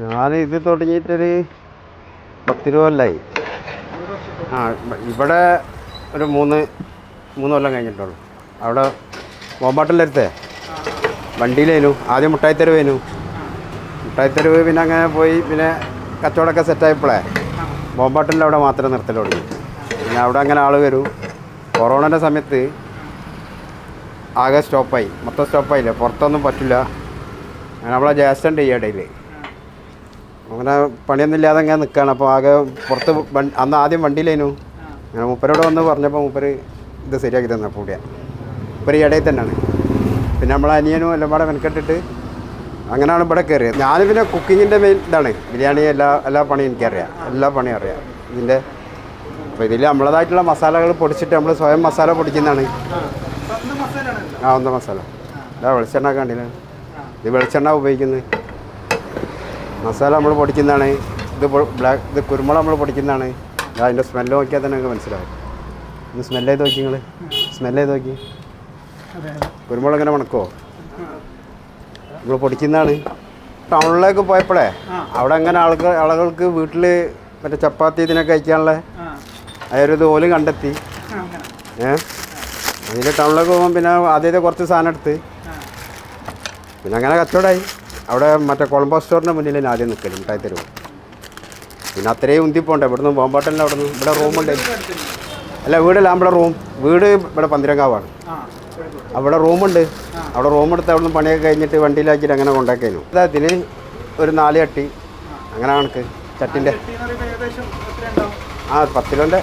ഞാൻ ഇത് തുടങ്ങിയിട്ടൊരു പത്തിരുപത് കൊല്ലമായി ആ ഇവിടെ ഒരു മൂന്ന് മൂന്ന് കൊല്ലം കഴിഞ്ഞിട്ടുള്ളൂ. അവിടെ ബോമ്പാട്ടിലടുത്തേ വണ്ടിയിലേനു. ആദ്യം മുട്ടായിത്തെരുവേനു. മുട്ടായിത്തെരുവ് പിന്നെ അങ്ങനെ പോയി പിന്നെ കച്ചവടമൊക്കെ സെറ്റായപ്പോഴേ ബോംബാട്ടിൽ അവിടെ മാത്രം നിർത്തൽ തുടങ്ങി. പിന്നെ അവിടെ അങ്ങനെ ആൾ വരും. കൊറോണന്റെ സമയത്ത് ആകെ സ്റ്റോപ്പായി. മൊത്തം സ്റ്റോപ്പായില്ലേ? പുറത്തൊന്നും പറ്റില്ല. നമ്മളെ ജ്യേഷ്ഠന്റെ ഈ ഇടയിൽ അങ്ങനെ പണിയൊന്നും ഇല്ലാതെ അങ്ങനെ നിൽക്കുകയാണ് അപ്പോൾ ആകെ പുറത്ത് അന്ന് ആദ്യം വണ്ടിയിലേനു അങ്ങനെ മുപ്പരോട് വന്ന് പറഞ്ഞപ്പോൾ മുപ്പര് ഇത് ശരിയാക്കി തന്നെ. കൂടിയ മുപ്പര് ഇടയിൽ തന്നെയാണ്. പിന്നെ നമ്മൾ അനിയനും എല്ലാം പാടെ മെനക്കെട്ടിട്ട് അങ്ങനെയാണ് ഇവിടെ കയറിയത്. ഞാൻ പിന്നെ കുക്കിങ്ങിന്റെ മെയിൻ ഇതാണ്. ബിരിയാണി എല്ലാ എല്ലാ പണിയും എനിക്കറിയാം. എല്ലാ പണിയും അറിയാം. ഇതിന്റെ അപ്പോൾ ഇതിൽ നമ്മളതായിട്ടുള്ള മസാലകൾ പൊടിച്ചിട്ട് നമ്മൾ സ്വയം മസാല പൊടിക്കുന്നതാണ്. ആ ഒന്ന മസാല. ഇതാ വെളിച്ചെണ്ണ കണ്ടില്ല? ഇത് വെളിച്ചെണ്ണ ഉപയോഗിക്കുന്നത്. മസാല നമ്മൾ പൊടിക്കുന്നതാണ് ഇത് ബ്ലാക്ക് ഇത് കുരുമുളക് നമ്മൾ പൊടിക്കുന്നതാണ്. അതിന്റെ സ്മെല്ല് നോക്കിയാൽ തന്നെ നിങ്ങൾക്ക് മനസ്സിലാവും. ഒന്ന് സ്മെല്ല് ചെയ്ത് നോക്കി നിങ്ങൾ സ്മെല്ല് ചെയ്ത് നോക്കി? കുരുമുളക് ഇങ്ങനെ മണക്കോ നമ്മൾ പൊടിക്കുന്നതാണ്. ടൗണിലേക്ക് പോയപ്പോഴേ അവിടെ അങ്ങനെ ആൾക്ക് ആളുകൾക്ക് വീട്ടിൽ മറ്റേ ചപ്പാത്തി ഇതിനൊക്കെ കഴിക്കാനുള്ള അതൊരു ഓലും കണ്ടെത്തി. ഏ? അതിൽ ടൗണിലേക്ക് പോകുമ്പോൾ പിന്നെ ആദ്യത്തെ കുറച്ച് സാധനം എടുത്ത്. പിന്നെ അങ്ങനെ കച്ചവടമായി. അവിടെ മറ്റേ കൊളംബോ സ്റ്റോറിന്റെ മുന്നിൽ ഞാൻ ആദ്യം നിൽക്കലും മിഠായി തരുമോ പിന്നെ അത്രയും ഉന്തിപ്പോണ്ടേ ഇവിടുന്ന് ബോംബാട്ടലിന്റെ അവിടെ നിന്ന് ഇവിടെ റൂമുണ്ട് അല്ല വീടല്ല നമ്മുടെ റൂം വീട് ഇവിടെ പന്തിരങ്കാവാണ്. അവിടെ റൂമുണ്ട് അവിടെ റൂം എടുത്ത് അവിടെ നിന്ന് പണിയൊക്കെ കഴിഞ്ഞിട്ട് വണ്ടിയിലാക്കിയിട്ട് അങ്ങനെ കൊണ്ടാക്കിയു അതിന് ഒരു നാല് ചട്ടി അങ്ങനെ കണക്ക്. ചട്ടിന്റെ ആ പത്ത് കിലോന്റെ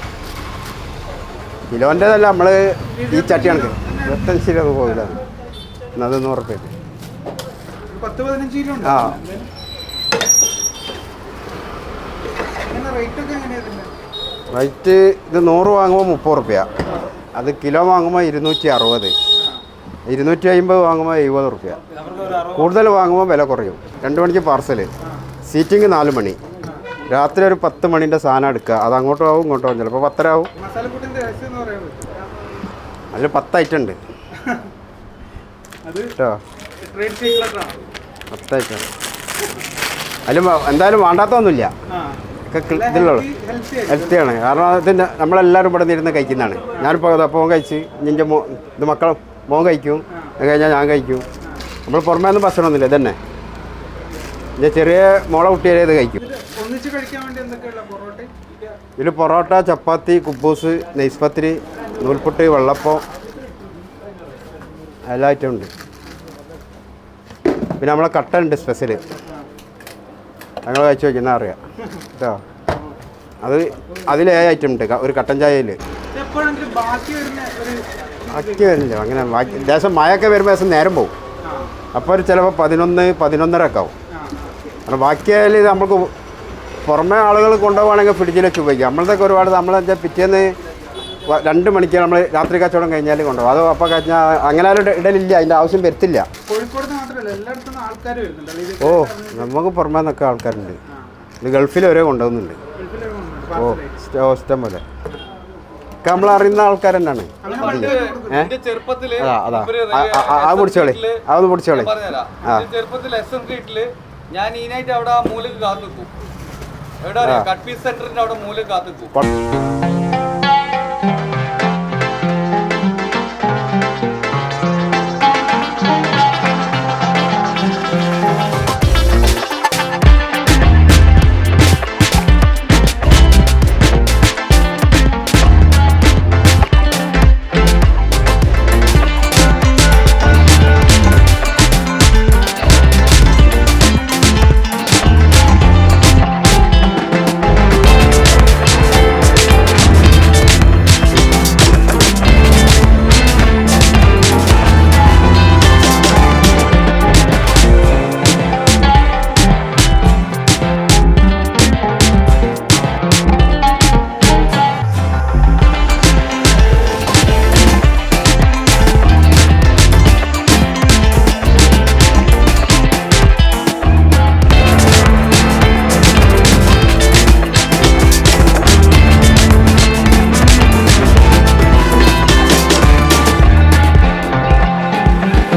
കിലോന്റെ അല്ല നമ്മൾ ഈ ചട്ടി കണക്ക്. ഇരുപത്തഞ്ച് കിലോ പോകില്ല എന്നത് നൂറ് ഒരു പത്ത് പതിനഞ്ച് കിലോ ഉണ്ട്. ആ. റേറ്റ് ഇത് നൂറ് വാങ്ങുമ്പോൾ മുപ്പത് റുപ്യ. അത് കിലോ വാങ്ങുമ്പോൾ ഇരുന്നൂറ്റി അറുപത്. ഇരുന്നൂറ്റി അമ്പത് വാങ്ങുമ്പോൾ എഴുപത് റുപ്യ. കൂടുതൽ വാങ്ങുമ്പോൾ വില കുറയും. രണ്ട് മണിക്ക് പാർസൽ സീറ്റിംഗ് നാല് മണി. രാത്രി ഒരു പത്ത് മണിന്റെ സാധനം എടുക്കുക. അത് അങ്ങോട്ടും ആവും ഇങ്ങോട്ടും ആവും. ചിലപ്പോൾ പത്തര ആവും. അതിൽ പത്ത് ഐറ്റം ഉണ്ട് അത് കേട്ടോ ട്രേഡ് അതിലും എന്തായാലും വേണ്ടാത്തൊന്നുമില്ല ഒക്കെ ഹെൽത്തി ഹെൽത്തിയാണ് കാരണം അതിന്റെ നമ്മളെല്ലാവരും ഇവിടെ നിന്ന് ഇരുന്ന് കഴിക്കുന്നതാണ്. ഞാനിപ്പോൾ അപ്പോൾ കഴിച്ച് നിന്റെ മോ ഇത് മക്കളും മോൻ കഴിക്കും. അത് കഴിഞ്ഞാൽ ഞാൻ കഴിക്കും. നമ്മൾ പുറമേ ഒന്നും ഭക്ഷണമൊന്നുമില്ല ഇതന്നെ. എന്റെ ചെറിയ മോളെ കുട്ടിയെ ഇത് കഴിക്കും. ഇതിൽ പൊറോട്ട ചപ്പാത്തി കുബൂസ് നെയ്സ്പത്തിരി നൂൽപുട്ട് വെള്ളപ്പം. എല്ലാ ഐറ്റം ഉണ്ട് പിന്നെ നമ്മളെ കട്ടൻ ഉണ്ട് സ്പെഷ്യൽ ഞങ്ങൾ കഴിച്ചു വയ്ക്കുന്ന അറിയാം കേട്ടോ അത് അതിലേ ഏ ഐറ്റം ഉണ്ട്. ഒരു കട്ടൻ ചായയിൽ ബാക്കി വരില്ല. അങ്ങനെ ബാക്കി ദേശം മഴയൊക്കെ വരുമ്പോൾ ദേശം നേരം പോകും അപ്പോൾ ഒരു ചിലപ്പോൾ പതിനൊന്ന് പതിനൊന്നര ഒക്കെ ആവും. കാരണം ബാക്കിയായാലും നമുക്ക് പുറമേ ആളുകൾ കൊണ്ടുപോകുകയാണെങ്കിൽ ഫ്രിഡ്ജിൽ വെച്ച് ഉപയോഗിക്കാം. നമ്മളതൊക്കെ ഒരുപാട് നമ്മളെന്താ പിറ്റേന്ന് രണ്ട് മണിക്ക് നമ്മൾ രാത്രി കച്ചവടം കഴിഞ്ഞാൽ കൊണ്ടുപോകും. അത് അപ്പോൾ കഴിഞ്ഞാൽ അങ്ങനെ ഒരു ഇട- ഇടലില്ല അതിന്റെ ആവശ്യം വരുത്തില്ല. ഓ നമുക്ക് പുറമേ നിന്നൊക്കെ ആൾക്കാരുണ്ട്. ഇത് ഗൾഫിൽ വരെ കൊണ്ടുപോകുന്നുണ്ട്. ഓ ഓ, ഇഷ്ടം പോലെ. നമ്മൾ അറിയുന്ന ആൾക്കാർ തന്നെയാണ്. അതാ അതാ. അത് ആ- ആ- ആ- ആ പിടിച്ചോളി. അതൊന്ന് പിടിച്ചോളി. ഞാൻ ചെറുപ്പത്തിൽ എസ് എം ഞാൻ ഈനായിട്ട് അവിടെ ആ മൂലക്ക് കാത്തു നിൽക്കും. എവിടെ കട്ട് പീസ് സെന്ററിന്റെ അവിടെ മൂലക്ക് കാത്തു നിൽക്കും.